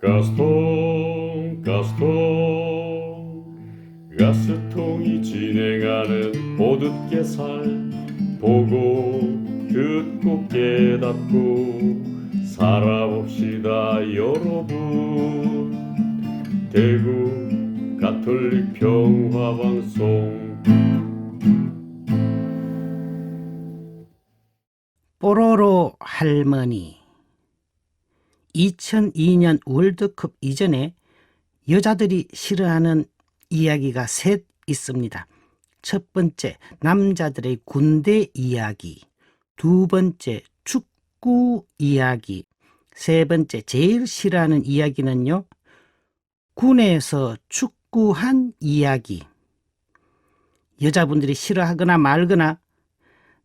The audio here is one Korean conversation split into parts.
가스통 가스통. 가스통이 진행하는 모든 깨살. 보고 듣고 깨닫고 살아봅시다 여러분. 대구 가톨릭 평화방송. 뽀로로 할머니 2002년 월드컵 이전에 여자들이 싫어하는 이야기가 셋 있습니다. 첫 번째, 남자들의 군대 이야기. 두 번째, 축구 이야기. 세 번째, 제일 싫어하는 이야기는요, 군에서 축구한 이야기. 여자분들이 싫어하거나 말거나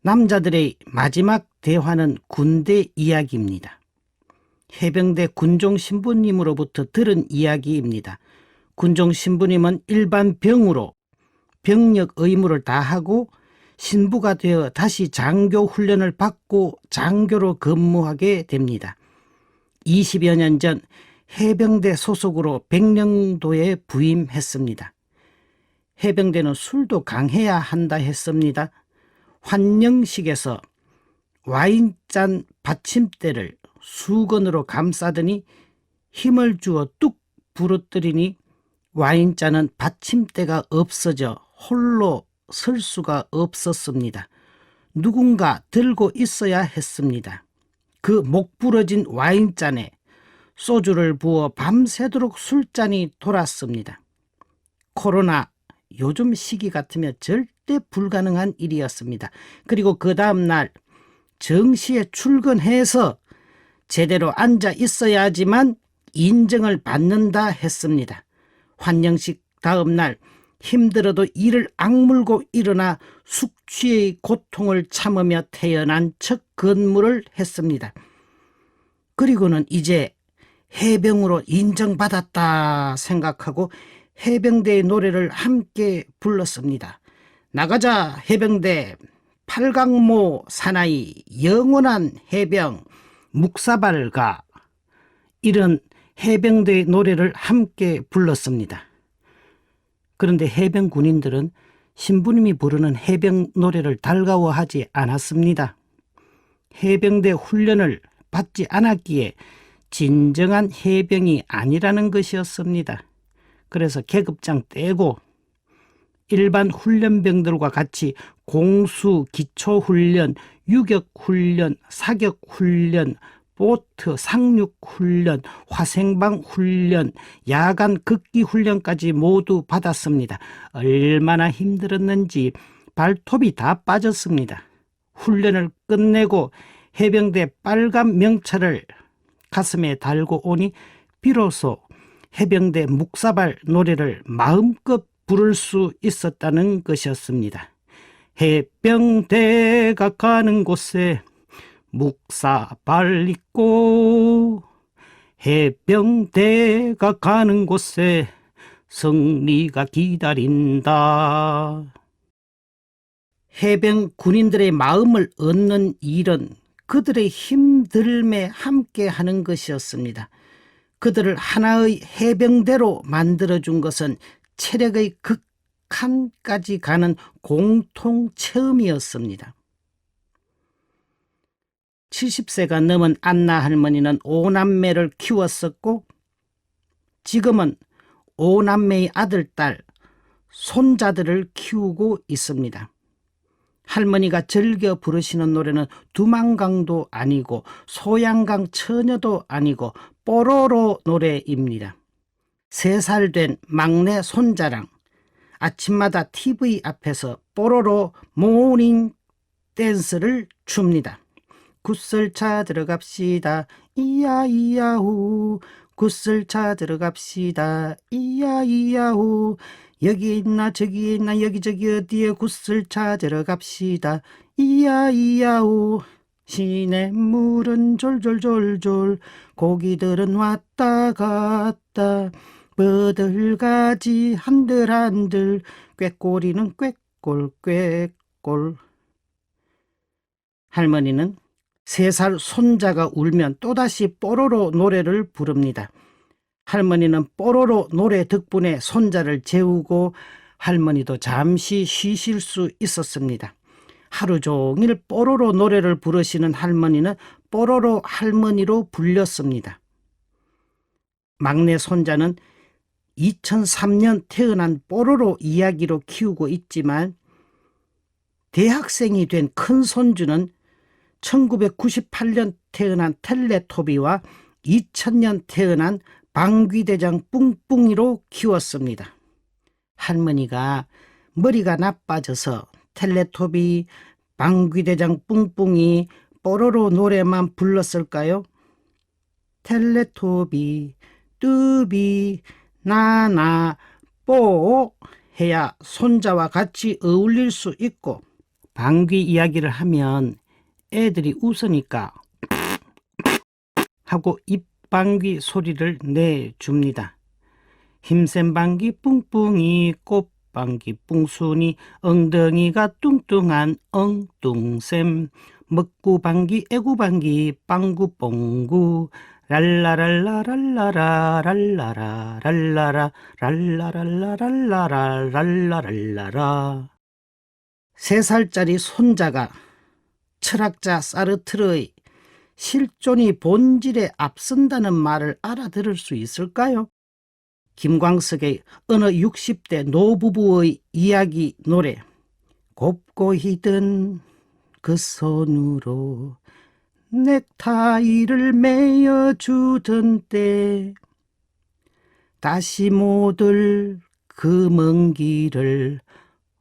남자들의 마지막 대화는 군대 이야기입니다. 해병대 군종 신부님으로부터 들은 이야기입니다. 군종 신부님은 일반 병으로 병력 의무를 다하고 신부가 되어 다시 장교 훈련을 받고 장교로 근무하게 됩니다. 20여 년 전 해병대 소속으로 백령도에 부임했습니다. 해병대는 술도 강해야 한다 했습니다. 환영식에서 와인잔 받침대를 수건으로 감싸더니 힘을 주어 뚝 부러뜨리니 와인잔은 받침대가 없어져 홀로 설 수가 없었습니다. 누군가 들고 있어야 했습니다. 그 목 부러진 와인잔에 소주를 부어 밤새도록 술잔이 돌았습니다. 코로나 요즘 시기 같으면 절대 불가능한 일이었습니다. 그리고 그 다음날 정시에 출근해서 제대로 앉아 있어야지만 인정을 받는다 했습니다. 환영식 다음 날 힘들어도 이를 악물고 일어나 숙취의 고통을 참으며 태어난 첫 근무를 했습니다. 그리고는 이제 해병으로 인정받았다 생각하고 해병대의 노래를 함께 불렀습니다. 나가자 해병대 팔강모 사나이 영원한 해병 묵사발가 이런 해병대의 노래를 함께 불렀습니다. 그런데 해병 군인들은 신부님이 부르는 해병 노래를 달가워하지 않았습니다. 해병대 훈련을 받지 않았기에 진정한 해병이 아니라는 것이었습니다. 그래서 계급장 떼고 일반 훈련병들과 같이 공수, 기초훈련, 유격훈련, 사격훈련, 보트, 상륙훈련, 화생방 훈련, 야간 극기 훈련까지 모두 받았습니다. 얼마나 힘들었는지 발톱이 다 빠졌습니다. 훈련을 끝내고 해병대 빨간 명찰을 가슴에 달고 오니 비로소 해병대 묵사발 노래를 마음껏 부를 수 있었다는 것이었습니다. 해병대가 가는 곳에 묵사발 있고 해병대가 가는 곳에 승리가 기다린다. 해병 군인들의 마음을 얻는 일은 그들의 힘들매 함께 하는 것이었습니다. 그들을 하나의 해병대로 만들어준 것은 체력의 극 한까지 가는 공통 체험이었습니다. 70세가 넘은 안나 할머니는 오남매를 키웠었고 지금은 오남매의 아들, 딸, 손자들을 키우고 있습니다. 할머니가 즐겨 부르시는 노래는 두만강도 아니고 소양강 처녀도 아니고 뽀로로 노래입니다. 세 살 된 막내 손자랑 아침마다 TV 앞에서 뽀로로 모닝 댄스를 춥니다. 굿을 찾으러 갑시다. 이야 이야후. 굿을 찾으러 갑시다. 이야 이야후. 여기 있나 저기 있나 여기저기 어디에 굿을 찾으러 갑시다. 이야 이야후. 시냇 물은 졸졸졸졸 고기들은 왔다 갔다 버들가지 한들한들 꾀꼬리는 꾀꼴 꾀꼴 할머니는 세 살 손자가 울면 또다시 뽀로로 노래를 부릅니다. 할머니는 뽀로로 노래 덕분에 손자를 재우고 할머니도 잠시 쉬실 수 있었습니다. 하루 종일 뽀로로 노래를 부르시는 할머니는 뽀로로 할머니로 불렸습니다. 막내 손자는 2003년 태어난 뽀로로 이야기로 키우고 있지만 대학생이 된 큰 손주는 1998년 태어난 텔레토비와 2000년 태어난 방귀대장 뿡뿡이로 키웠습니다. 할머니가 머리가 나빠져서 텔레토비, 방귀대장 뿡뿡이, 뽀로로 노래만 불렀을까요? 텔레토비, 뚜비, 나나, 뽀 해야 손자와 같이 어울릴 수 있고 방귀 이야기를 하면 애들이 웃으니까 하고 입방귀 소리를 내줍니다. 힘센 방귀 뿡뿡이 꽃방귀 뿡순이 엉덩이가 뚱뚱한 엉뚱샘 먹구방귀 애구방귀 빵구뽕구. 랄라랄라 랄라라 랄라라 랄라라. 랄라랄라 랄라라 랄라랄라라. 세 살짜리 손자가 철학자 사르트르의 실존이 본질에 앞선다는 말을 알아들을 수 있을까요? 김광석의 어느 60대 노부부의 이야기 노래 곱고 히든 그 손으로 넥타이를 매여주던 때 다시 못올 그먼 길을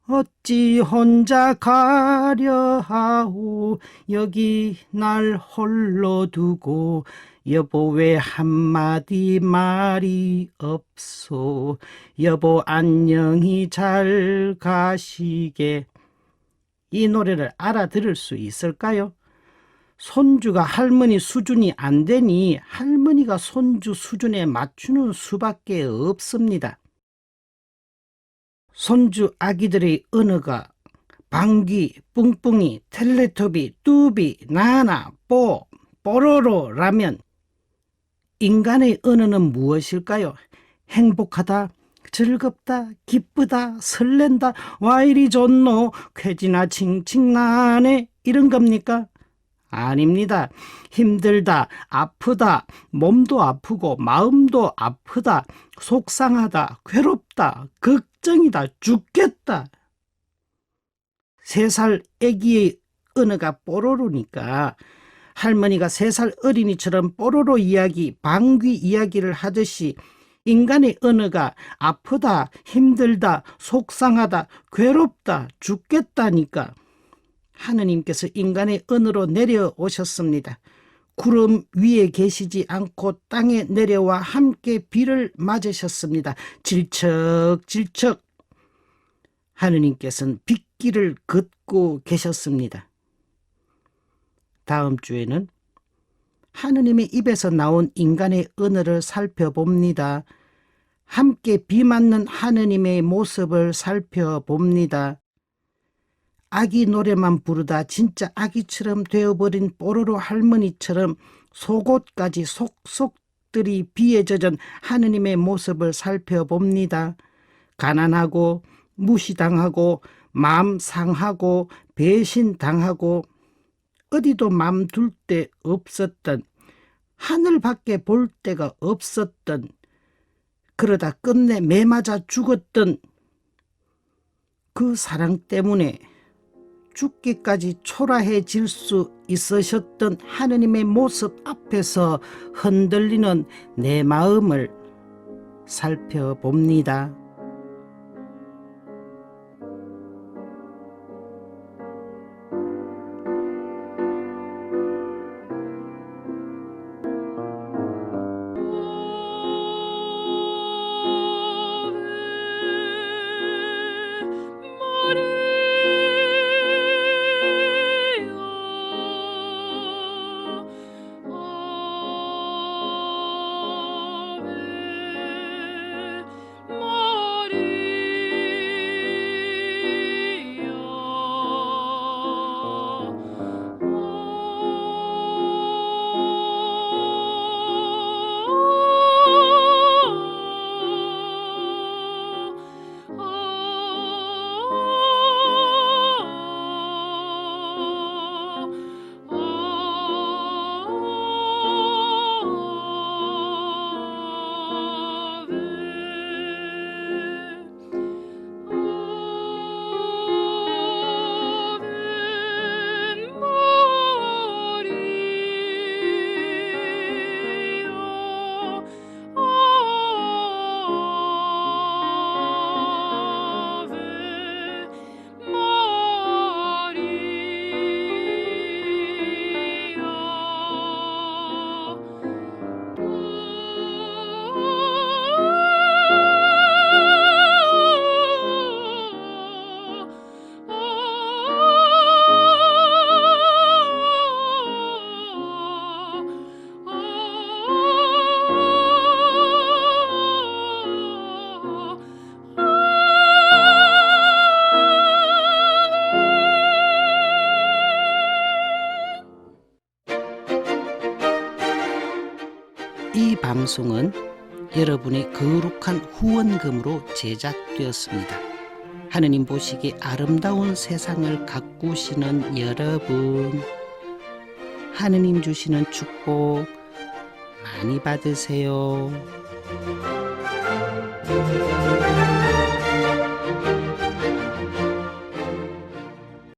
어찌 혼자 가려 하오? 여기 날 홀로 두고 여보 왜 한마디 말이 없소? 여보 안녕히 잘 가시게 이 노래를 알아들을 수 있을까요? 손주가 할머니 수준이 안 되니 할머니가 손주 수준에 맞추는 수밖에 없습니다. 손주 아기들의 언어가 방귀, 뿡뿡이, 텔레토비, 뚜비, 나나, 뽀, 뽀로로라면 인간의 언어는 무엇일까요? 행복하다, 즐겁다, 기쁘다, 설렌다, 와 이리 좋노, 쾌지나 칭칭나네 이런 겁니까? 아닙니다. 힘들다, 아프다, 몸도 아프고 마음도 아프다, 속상하다, 괴롭다, 걱정이다, 죽겠다. 세 살 아기의 언어가 뽀로로니까 할머니가 세 살 어린이처럼 뽀로로 이야기, 방귀 이야기를 하듯이 인간의 언어가 아프다, 힘들다, 속상하다, 괴롭다, 죽겠다니까. 하느님께서 인간의 언어로 내려오셨습니다. 구름 위에 계시지 않고 땅에 내려와 함께 비를 맞으셨습니다. 질척질척 하느님께서는 빗길을 걷고 계셨습니다. 다음 주에는 하느님의 입에서 나온 인간의 언어를 살펴봅니다. 함께 비 맞는 하느님의 모습을 살펴봅니다. 아기 노래만 부르다 진짜 아기처럼 되어버린 뽀로로 할머니처럼 속옷까지 속속들이 비에 젖은 하느님의 모습을 살펴봅니다. 가난하고 무시당하고 마음 상하고 배신당하고 어디도 맘 둘 데 없었던 하늘밖에 볼 데가 없었던 그러다 끝내 매맞아 죽었던 그 사랑 때문에 죽기까지 초라해질 수 있으셨던 하느님의 모습 앞에서 흔들리는 내 마음을 살펴봅니다. 방송은 여러분의 거룩한 후원금으로 제작되었습니다. 하느님 보시기 아름다운 세상을 가꾸시는 여러분, 하느님 주시는 축복 많이 받으세요.